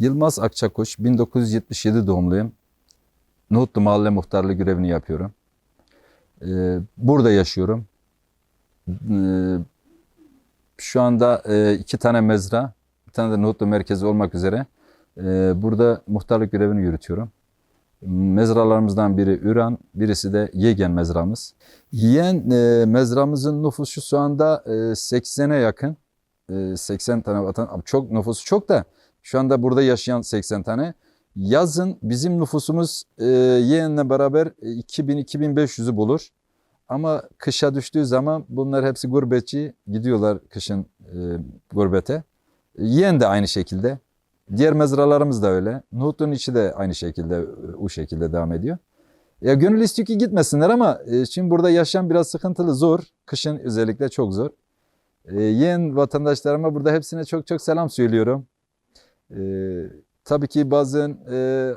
Yılmaz Akçakuş, 1977 doğumluyum. Nuhutlu Mahalle Muhtarlığı görevini yapıyorum. Ee, burada yaşıyorum. Ee, şu anda e, iki tane mezra, bir tane de Nuhutlu merkezi olmak üzere e, burada muhtarlık görevini yürütüyorum. Mezralarımızdan biri Üran, birisi de Yegen mezramız. Yiyen e, mezramızın nüfusu şu anda e, 80'e yakın. E, 80 tane vatan, çok nüfusu çok da şu anda burada yaşayan 80 tane. Yazın bizim nüfusumuz e, yeğenle beraber 2000-2500'ü bulur. Ama kışa düştüğü zaman bunlar hepsi gurbetçi gidiyorlar kışın e, gurbete. Yeğen de aynı şekilde. Diğer mezralarımız da öyle. Nuhutlu'nun içi de aynı şekilde e, o şekilde devam ediyor. Ya gönül istiyor ki gitmesinler ama e, şimdi burada yaşam biraz sıkıntılı, zor. Kışın özellikle çok zor. E, yeğen vatandaşlarıma burada hepsine çok çok selam söylüyorum. E, tabii ki bazen e,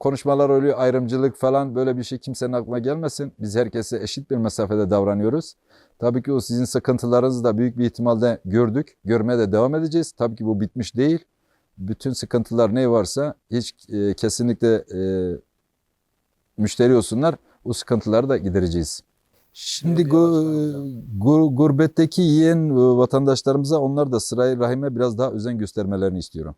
konuşmalar oluyor, ayrımcılık falan böyle bir şey kimsenin aklına gelmesin. Biz herkese eşit bir mesafede davranıyoruz. Tabii ki o sizin sıkıntılarınızı da büyük bir ihtimalle gördük. Görmeye de devam edeceğiz. Tabii ki bu bitmiş değil. Bütün sıkıntılar ne varsa hiç e, kesinlikle e, müşteri olsunlar. O sıkıntıları da gidereceğiz. Şimdi gu- gu- gurbetteki yiyen e, vatandaşlarımıza onlar da sırayı rahime biraz daha özen göstermelerini istiyorum.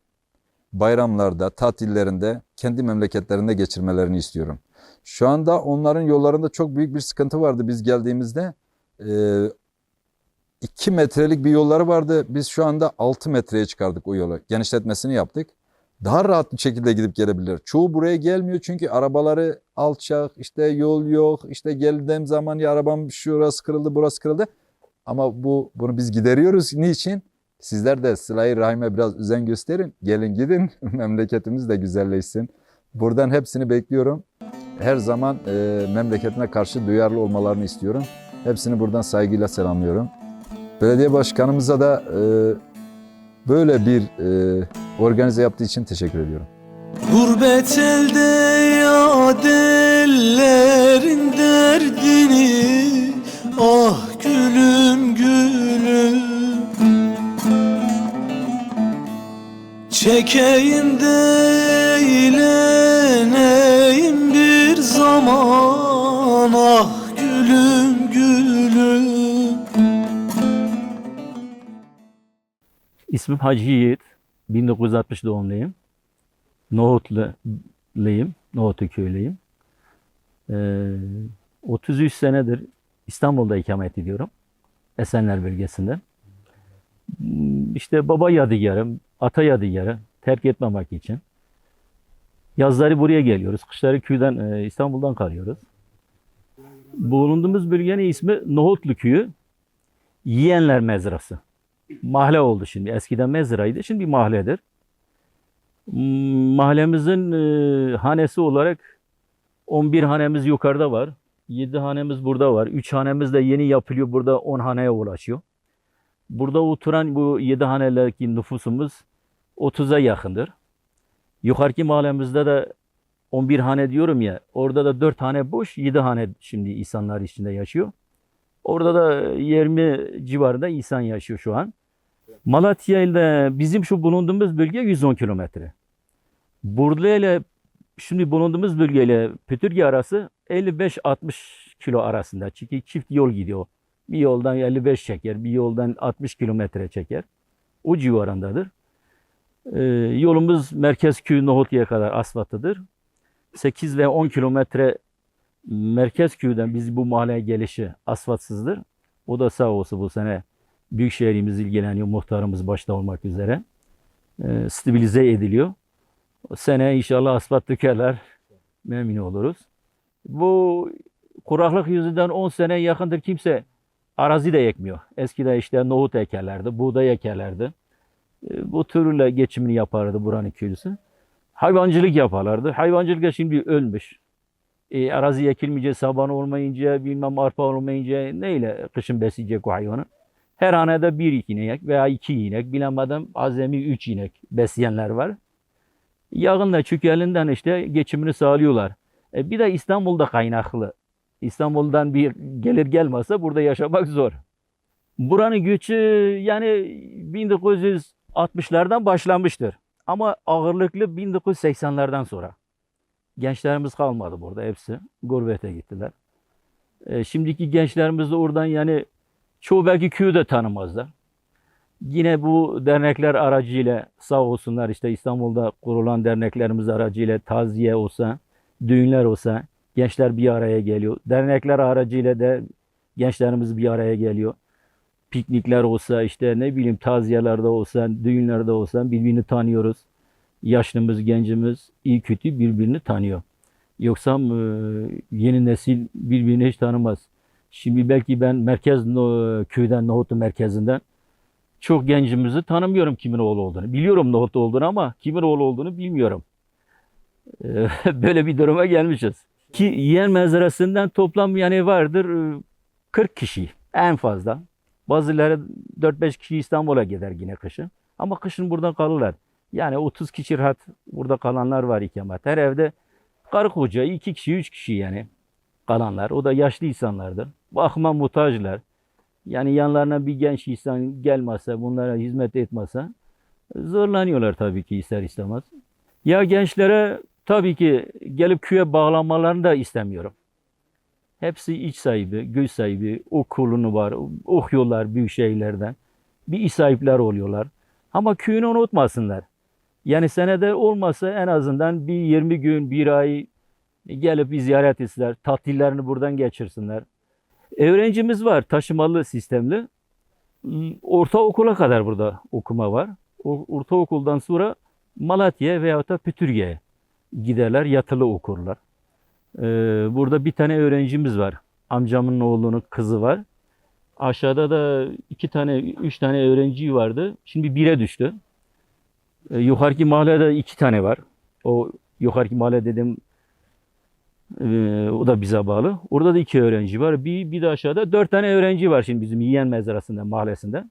Bayramlarda, tatillerinde, kendi memleketlerinde geçirmelerini istiyorum. Şu anda onların yollarında çok büyük bir sıkıntı vardı biz geldiğimizde. Ee, 2 metrelik bir yolları vardı. Biz şu anda 6 metreye çıkardık o yolu. Genişletmesini yaptık. Daha rahat bir şekilde gidip gelebilirler. Çoğu buraya gelmiyor çünkü arabaları alçak, işte yol yok, işte geldiğim zaman ya arabam şurası kırıldı, burası kırıldı. Ama bu bunu biz gideriyoruz. Niçin? Sizler de sıla rahime biraz özen gösterin. Gelin gidin. Memleketimiz de güzelleşsin. Buradan hepsini bekliyorum. Her zaman e, memleketine karşı duyarlı olmalarını istiyorum. Hepsini buradan saygıyla selamlıyorum. Belediye başkanımıza da e, böyle bir e, organize yaptığı için teşekkür ediyorum. Gurbet elde yad derdini Ah Çekeyim de eğleneyim bir zaman Ah gülüm gülüm İsmim Hacı Yiğit. 1960 doğumluyum. Nohutluyum. Nohutlu köylüyüm. Ee, 33 senedir İstanbul'da ikamet ediyorum. Esenler bölgesinde. Hmm, İşte baba yadigarım, ata yadigarı terk etmemek için. Yazları buraya geliyoruz. Kışları köyden, e, İstanbul'dan kalıyoruz. Bulunduğumuz bölgenin ismi Nohutlu Köyü. Yiyenler Mezrası mahalle oldu şimdi. Eskiden mezraydı, şimdi mahalledir. Hmm, Mahallemizin e, hanesi olarak 11 hanemiz yukarıda var. 7 hanemiz burada var. 3 hanemiz de yeni yapılıyor. Burada 10 haneye ulaşıyor. Burada oturan bu 7 hanedeki nüfusumuz 30'a yakındır. Yukarıki mahallemizde de 11 hane diyorum ya. Orada da 4 hane boş, 7 hane şimdi insanlar içinde yaşıyor. Orada da 20 civarında insan yaşıyor şu an. Malatya ile bizim şu bulunduğumuz bölge 110 kilometre. Burla ile şimdi bulunduğumuz bölge ile Pütürge arası 55-60 kilo arasında. Çünkü çift yol gidiyor. Bir yoldan 55 çeker, bir yoldan 60 kilometre çeker. O civarındadır. Ee, yolumuz Merkez Köy Nohutlu'ya kadar asfaltıdır. 8 ve 10 kilometre Merkez köyden biz bu mahalleye gelişi asfaltsızdır. O da sağ olsun bu sene Büyükşehirimiz ilgileniyor, muhtarımız başta olmak üzere. Ee, stabilize ediliyor. Sene inşallah asfalt dökerler, memnun oluruz. Bu kuraklık yüzünden 10 sene yakındır kimse arazi de ekmiyor. Eskiden işte nohut ekerlerdi, buğday ekerlerdi. Ee, bu türle geçimini yapardı buranın köylüsü. Hayvancılık yaparlardı. Hayvancılık da şimdi ölmüş e, arazi ekilmeyince, saban olmayınca, bilmem arpa olmayınca neyle kışın besleyecek o hayvanı? Her hanede bir iki inek veya iki inek, bilemedim azami üç inek besleyenler var. Yağın da çökelinden işte geçimini sağlıyorlar. E, bir de İstanbul'da kaynaklı. İstanbul'dan bir gelir gelmezse burada yaşamak zor. Buranın göçü yani 1960'lardan başlamıştır. Ama ağırlıklı 1980'lerden sonra. Gençlerimiz kalmadı burada hepsi. Gurbete gittiler. E, şimdiki gençlerimiz de oradan yani çoğu belki köyü de tanımazlar. Yine bu dernekler aracıyla sağ olsunlar işte İstanbul'da kurulan derneklerimiz aracıyla taziye olsa, düğünler olsa gençler bir araya geliyor. Dernekler aracıyla da gençlerimiz bir araya geliyor. Piknikler olsa işte ne bileyim taziyelerde olsa, düğünlerde olsa birbirini tanıyoruz. Yaşlımız, gencimiz iyi kötü birbirini tanıyor. Yoksa e, yeni nesil birbirini hiç tanımaz. Şimdi belki ben merkez no- köyden, Nohutlu merkezinden çok gencimizi tanımıyorum kimin oğlu olduğunu. Biliyorum Nohutlu olduğunu ama kimin oğlu olduğunu bilmiyorum. E, Böyle bir duruma gelmişiz. Ki yeğen mezarasından toplam yani vardır e, 40 kişi en fazla. Bazıları 4-5 kişi İstanbul'a gider yine kışın. Ama kışın burada kalırlar. Yani 30 kişi rahat burada kalanlar var ikamet. Her evde karı koca 2 kişi 3 kişi yani kalanlar. O da yaşlı insanlardır. Bakıma muhtaçlar. Yani yanlarına bir genç insan gelmezse, bunlara hizmet etmezse zorlanıyorlar tabii ki ister istemez. Ya gençlere tabii ki gelip köye bağlanmalarını da istemiyorum. Hepsi iç sahibi, göz sahibi, okulunu var, okuyorlar büyük şehirlerden. Bir iş sahipler oluyorlar. Ama köyünü unutmasınlar. Yani senede olmasa en azından bir 20 gün, bir ay gelip bir ziyaret etsinler. Tatillerini buradan geçirsinler. Öğrencimiz var taşımalı sistemli. Ortaokula kadar burada okuma var. Ortaokuldan sonra Malatya veyahut da Pütürge'ye giderler, yatılı okurlar. Ee, burada bir tane öğrencimiz var. Amcamın oğlunun kızı var. Aşağıda da iki tane, üç tane öğrenci vardı. Şimdi bire düştü. Ee, yukarıki mahallede iki tane var. O yukarıki mahalle dedim ee, o da bize bağlı. Orada da iki öğrenci var. Bir, bir de aşağıda dört tane öğrenci var şimdi bizim yiyen mezarasında, mahallesinde.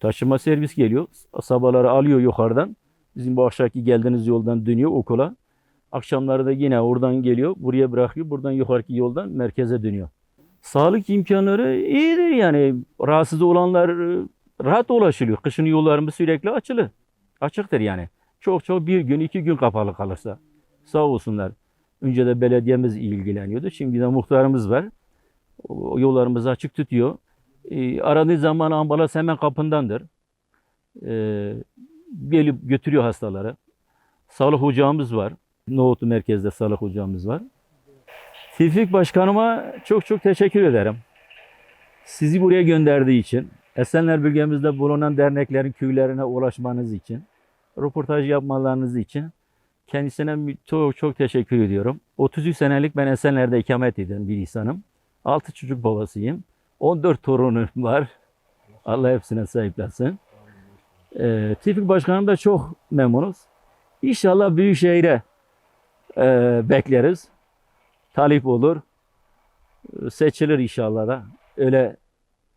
Taşıma servis geliyor. Sabahları alıyor yukarıdan. Bizim bu aşağıki geldiğiniz yoldan dönüyor okula. Akşamları da yine oradan geliyor. Buraya bırakıyor. Buradan yukarıki yoldan merkeze dönüyor. Sağlık imkanları iyidir yani. Rahatsız olanlar e, rahat ulaşılıyor. Kışın yollarımız sürekli açılı. Açıktır yani. Çok çok bir gün iki gün kapalı kalırsa. Sağ olsunlar. Önce de belediyemiz ilgileniyordu. Şimdi de muhtarımız var. O yollarımızı açık tutuyor. E, aradığı zaman ambulans hemen kapındandır. E, gelip götürüyor hastaları. Sağlık ocağımız var. Nohutlu merkezde sağlık ocağımız var. Tevfik Başkanıma çok çok teşekkür ederim. Sizi buraya gönderdiği için, Esenler bölgemizde bulunan derneklerin köylerine ulaşmanız için, röportaj yapmalarınız için kendisine çok çok teşekkür ediyorum. 33 senelik ben Esenler'de ikamet eden bir insanım. 6 çocuk babasıyım. 14 torunum var. Allah hepsine sahiplensin. Ee, Tevfik Başkanım da çok memnunuz. İnşallah Büyükşehir'e e, bekleriz. Talip olur. Seçilir inşallah da. Öyle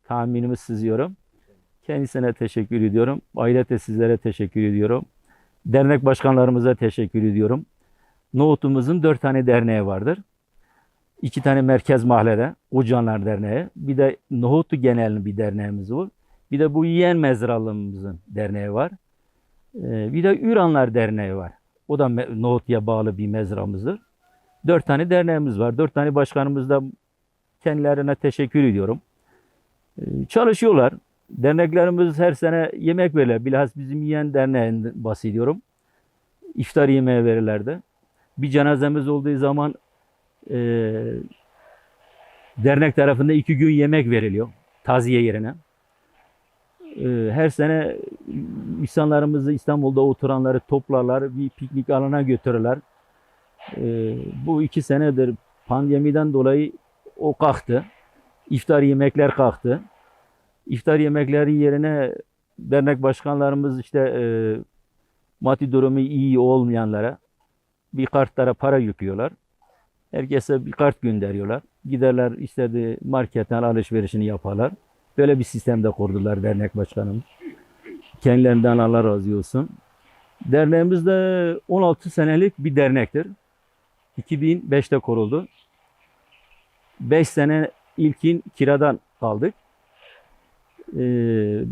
tahminimi sızıyorum. Kendisine teşekkür ediyorum. Ayrıca sizlere teşekkür ediyorum. Dernek başkanlarımıza teşekkür ediyorum. Nohutumuzun dört tane derneği vardır. İki tane merkez mahallede, Ucanlar Derneği. Bir de Nohutu Genel bir derneğimiz var. Bir de bu yiyen mezralığımızın derneği var. Ee, bir de Üranlar Derneği var. O da Nohut'ya bağlı bir mezramızdır. Dört tane derneğimiz var. Dört tane başkanımız da kendilerine teşekkür ediyorum. Ee, çalışıyorlar. Derneklerimiz her sene yemek verirler. Bilhassa bizim yiyen derneğinden bahsediyorum. İftar yemeği verirlerdi. Bir cenazemiz olduğu zaman eee, dernek tarafında iki gün yemek veriliyor. Taziye yerine. Eee, her sene insanlarımızı İstanbul'da oturanları toplarlar. Bir piknik alana götürürler. Eee, bu iki senedir pandemiden dolayı o kalktı. İftar yemekler kalktı. İftar yemekleri yerine dernek başkanlarımız işte e, maddi durumu iyi olmayanlara bir kartlara para yüklüyorlar. Herkese bir kart gönderiyorlar. Giderler istediği marketten alışverişini yaparlar. Böyle bir sistemde kurdular dernek başkanımız. Kendilerinden Allah razı olsun. Derneğimiz de 16 senelik bir dernektir. 2005'te kuruldu. 5 sene ilkin kiradan kaldık. Ee,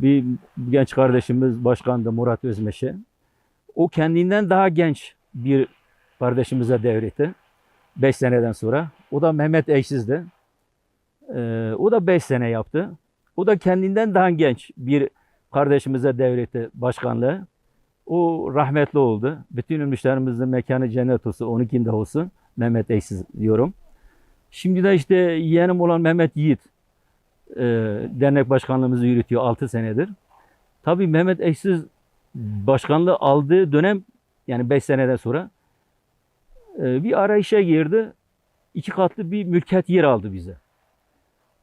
bir genç kardeşimiz başkandı Murat Özmeşe. O kendinden daha genç bir kardeşimize devretti. 5 seneden sonra. O da Mehmet Eşsiz'di. Ee, o da 5 sene yaptı. O da kendinden daha genç bir kardeşimize devretti başkanlığı. O rahmetli oldu. Bütün ölmüşlerimizin mekanı cennet olsun, onunkinde olsun. Mehmet Eşsiz diyorum. Şimdi de işte yeğenim olan Mehmet Yiğit e, dernek başkanlığımızı yürütüyor 6 senedir. Tabii Mehmet Eşsiz başkanlığı aldığı dönem yani 5 seneden sonra e, bir arayışa girdi. İki katlı bir mülkiyet yer aldı bize.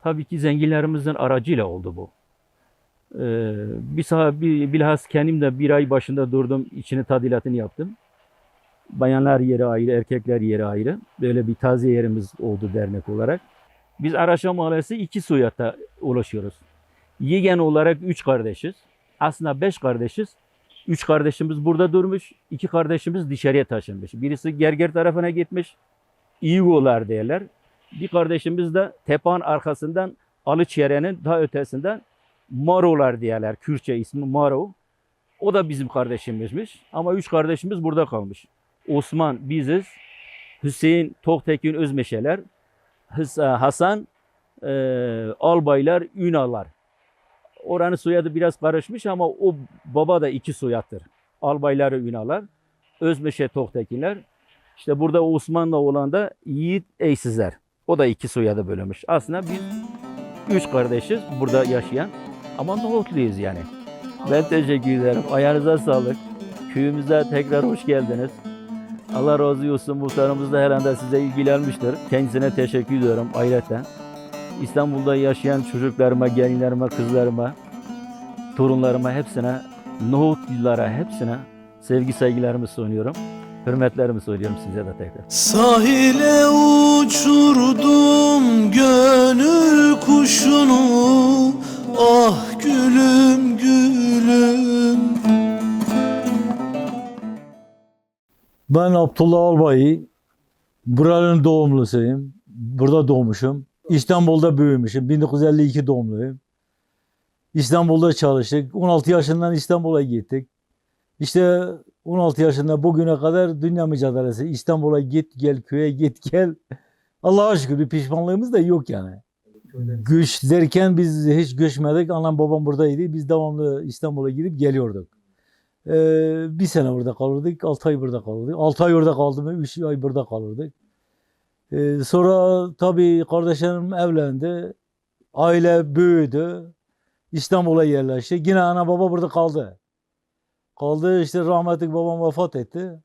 Tabii ki zenginlerimizin aracıyla oldu bu. Ee, bir saha bir, bilhas kendim de bir ay başında durdum, içini tadilatını yaptım. Bayanlar yeri ayrı, erkekler yeri ayrı. Böyle bir taze yerimiz oldu dernek olarak. Biz Araşa Mahallesi iki soyata ulaşıyoruz. Yegen olarak üç kardeşiz. Aslında beş kardeşiz. Üç kardeşimiz burada durmuş, iki kardeşimiz dışarıya taşınmış. Birisi Gerger tarafına gitmiş, İyigolar derler. Bir kardeşimiz de Tepan arkasından Alıçere'nin daha ötesinden Marolar diyorlar. Kürtçe ismi Maro. O da bizim kardeşimizmiş. Ama üç kardeşimiz burada kalmış. Osman biziz. Hüseyin Toktekin Özmeşeler. Hıs- Hasan e, Albaylar Ünalar. Oranın soyadı biraz karışmış ama o baba da iki soyattır. Albayları Ünalar. Özmeşe Toktekinler. İşte burada Osman'la olan da Yiğit Eysizler. O da iki soyadı bölünmüş. Aslında biz üç kardeşiz burada yaşayan. Ama nohutluyuz yani. Ben teşekkür ederim. Ayağınıza sağlık. Köyümüze tekrar hoş geldiniz. Allah razı olsun. Muhtarımız da herhalde size ilgilenmiştir. Kendisine teşekkür ediyorum ayrıca. İstanbul'da yaşayan çocuklarıma, gelinlerime, kızlarıma, torunlarıma hepsine, nohutlulara hepsine sevgi saygılarımı sunuyorum. Hürmetlerimi söylüyorum size de tekrar. Sahile uçurdum gönül kuşunu Ah gülüm gülüm Ben Abdullah Albay, buranın doğumlusuyum. Burada doğmuşum. İstanbul'da büyümüşüm. 1952 doğumluyum. İstanbul'da çalıştık. 16 yaşından İstanbul'a gittik. İşte 16 yaşında bugüne kadar dünya mücadelesi. İstanbul'a git gel, köye git gel. Allah'a şükür bir pişmanlığımız da yok yani. Göç derken biz hiç göçmedik. Annem babam buradaydı. Biz devamlı İstanbul'a gidip geliyorduk. Ee, bir sene burada kalırdık, altı ay burada kalırdık. Altı ay orada kaldım, üç ay burada kalırdık. Ee, sonra tabii kardeşlerim evlendi, aile büyüdü, İstanbul'a yerleşti. Yine ana baba burada kaldı. Kaldı işte rahmetli babam vefat etti.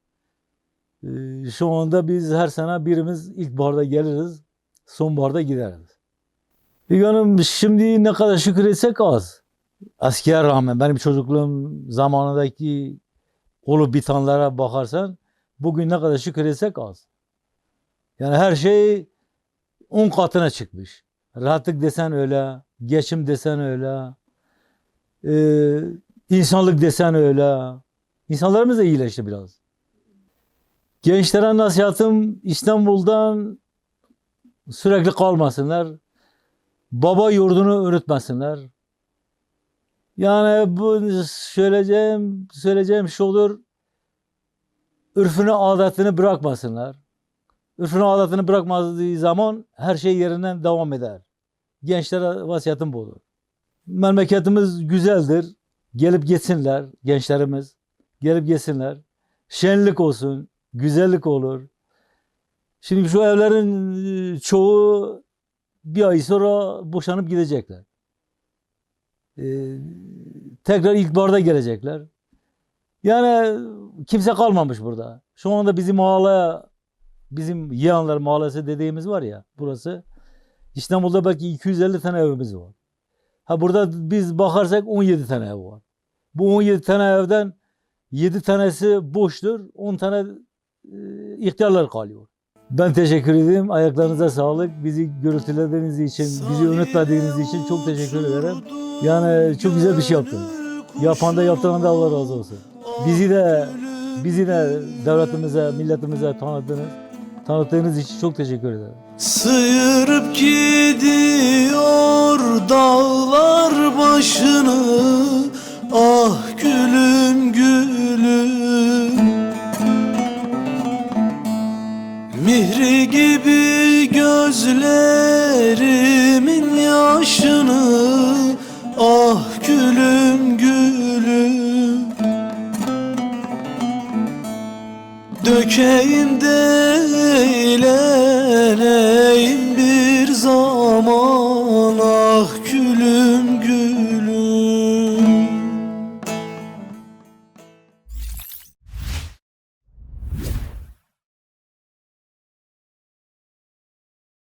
Ee, şu anda biz her sene birimiz ilkbaharda geliriz, sonbaharda gideriz. Yani şimdi ne kadar şükür etsek az. Eskiye rağmen benim çocukluğum zamanındaki olup bitenlere bakarsan bugün ne kadar şükür etsek az. Yani her şey on katına çıkmış. Rahatlık desen öyle, geçim desen öyle, ee, insanlık desen öyle. İnsanlarımız da iyileşti biraz. Gençlere nasihatım İstanbul'dan sürekli kalmasınlar. Baba yurdunu unutmasınlar. Yani bu söyleyeceğim, söyleyeceğim şey olur. Ürfünü, adetini bırakmasınlar. Ürfünü, adetini bırakmadığı zaman her şey yerinden devam eder. Gençlere vasiyetim budur. Memleketimiz güzeldir. Gelip geçsinler gençlerimiz. Gelip geçsinler. Şenlik olsun, güzellik olur. Şimdi şu evlerin e, çoğu bir ay sonra boşanıp gidecekler. Ee, tekrar ilkbaharda gelecekler. Yani kimse kalmamış burada. Şu anda bizim mahalle, bizim Yiğanlar Mahallesi dediğimiz var ya burası. İstanbul'da belki 250 tane evimiz var. Ha burada biz bakarsak 17 tane ev var. Bu 17 tane evden 7 tanesi boştur, 10 tane e, ihtiyarlar kalıyor. Ben teşekkür ederim. Ayaklarınıza sağlık. Bizi görüntülediğiniz için, bizi unutmadığınız için çok teşekkür ederim. Yani çok güzel bir şey yaptınız. Yapan da yaptıran da Allah razı olsun. Bizi de bizi de devletimize, milletimize tanıttınız. Tanıttığınız için çok teşekkür ederim. Sıyırıp gidiyor dağlar başını Ah gülüm gülüm Mihri gibi Dökeyim de eğleneyim